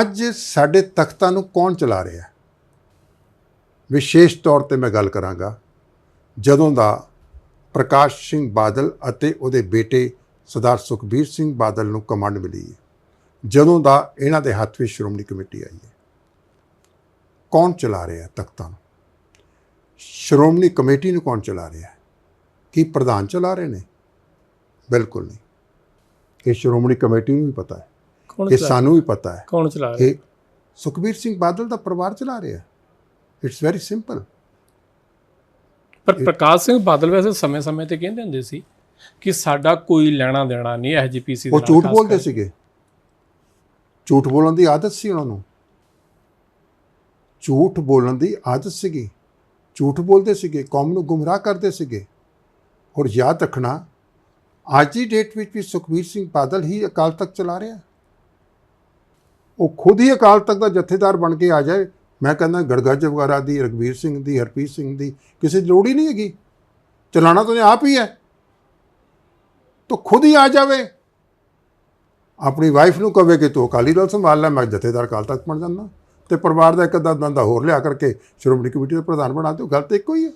ਅੱਜ ਸਾਡੇ ਤਖਤਾਂ ਨੂੰ ਕੌਣ ਚਲਾ ਰਿਹਾ ਹੈ? ਵਿਸ਼ੇਸ਼ ਤੌਰ ਤੇ ਮੈਂ ਗੱਲ ਕਰਾਂਗਾ ਜਦੋਂ ਦਾ ਪ੍ਰਕਾਸ਼ ਸਿੰਘ ਬਾਦਲ ਅਤੇ ਉਹਦੇ ਬੇਟੇ ਸਰਦਾਰ ਸੁਖਬੀਰ ਸਿੰਘ ਬਾਦਲ ਨੂੰ ਕਮਾਂਡ ਮਿਲੀ ਹੈ। ਜਦੋਂ ਦਾ ਇਹਨਾਂ ਦੇ ਹੱਥ ਵਿੱਚ ਸ਼੍ਰੋਮਣੀ ਕਮੇਟੀ ਆਈ ਹੈ। ਕੌਣ ਚਲਾ ਰਿਹਾ ਤਖਤਾਂ ਨੂੰ? ਸ਼੍ਰੋਮਣੀ ਕਮੇਟੀ ਨੂੰ ਕੌਣ ਚਲਾ ਰਿਹਾ ਹੈ? ਕੀ ਪ੍ਰਧਾਨ ਚਲਾ ਰਹੇ ਨੇ? ਬਿਲਕੁਲ ਨਹੀਂ। ਇਹ ਸ਼੍ਰੋਮਣੀ ਕਮੇਟੀ ਨੂੰ ਵੀ ਪਤਾ ਹੈ। ਇਹ ਸਾਨੂੰ ਵੀ ਪਤਾ ਹੈ। ਕੌਣ ਚਲਾ ਰਿਹਾ? ਇਹ ਸੁਖਬੀਰ ਸਿੰਘ ਬਾਦਲ ਦਾ ਪਰਿਵਾਰ ਚਲਾ ਰਿਹਾ ਇਟਸ ਵੈਰੀ ਸਿੰਪਲ ਪਰ ਪ੍ਰਕਾਸ਼ ਸਿੰਘ ਬਾਦਲ ਵੈਸੇ ਸਮੇਂ-ਸਮੇਂ ਤੇ ਕਹਿੰਦੇ ਹੁੰਦੇ ਸੀ ਕਿ ਸਾਡਾ ਕੋਈ ਲੈਣਾ ਦੇਣਾ ਨਹੀਂ ਐਸਜੀਪੀਸੀ ਦੇ ਉਹ ਝੂਠ ਬੋਲਦੇ। ਸੀਗੇ। ਝੂਠ ਬੋਲਣ ਦੀ ਆਦਤ ਸੀ ਉਹਨਾਂ ਨੂੰ। ਝੂਠ ਬੋਲਣ ਦੀ ਆਦਤ ਸੀਗੀ। ਝੂਠ ਬੋਲਦੇ ਸੀਗੇ ਕੌਮ ਨੂੰ ਗੁੰਮਰਾਹ ਕਰਦੇ ਸੀਗੇ। ਔਰ ਯਾਦ ਰੱਖਣਾ ਅੱਜ ਦੀ ਡੇਟ ਵਿੱਚ ਵੀ ਸੁਖਬੀਰ ਸਿੰਘ ਬਾਦਲ ਹੀ ਅਕਾਲ ਤਖਤ ਚਲਾ ਰਿਹਾ ਉਹ ਖੁਦ ਹੀ ਅਕਾਲ ਤਖਤ ਦਾ ਜਥੇਦਾਰ ਬਣ ਕੇ ਆ ਜਾਏ। ਮੈਂ ਕਹਿੰਦਾ ਗੜਗੱਜ ਵਗੈਰਾ ਦੀ ਰਗਵੀਰ ਸਿੰਘ ਦੀ, ਹਰਪ੍ਰੀਤ ਸਿੰਘ ਦੀ ਕਿਸੇ ਦੀ ਲੋੜ ਹੀ ਨਹੀਂ ਹੈਗੀ। ਚਲਾਣਾ ਤਾਂ ਆਪ ਹੀ ਹੈ। ਤਾਂ ਖੁਦ ਹੀ ਆ ਜਾਵੇ। ਆਪਣੀ ਵਾਈਫ ਨੂੰ ਕਵੇ ਕਿ ਤੂੰ ਅਕਾਲੀ ਦਲ ਸੰਭਾਲ ਲੈ, ਮੈਂ ਜਥੇਦਾਰ ਅਕਾਲ ਤੱਕ ਬਣ ਜਾਂਦਾ। ਤੇ ਪਰਿਵਾਰ ਦਾ ਇੱਕ ਅੱਧਾ ਦੰਦਾ ਹੋਰ ਲਿਆ ਕਰਕੇ ਸ਼੍ਰੋਮਣੀ ਕਮੇਟੀ ਦਾ ਪ੍ਰਧਾਨ ਬਣਾ ਦਿਓ। ਗੱਲ ਤਾਂ ਇੱਕੋ ਹੀ ਹੈ।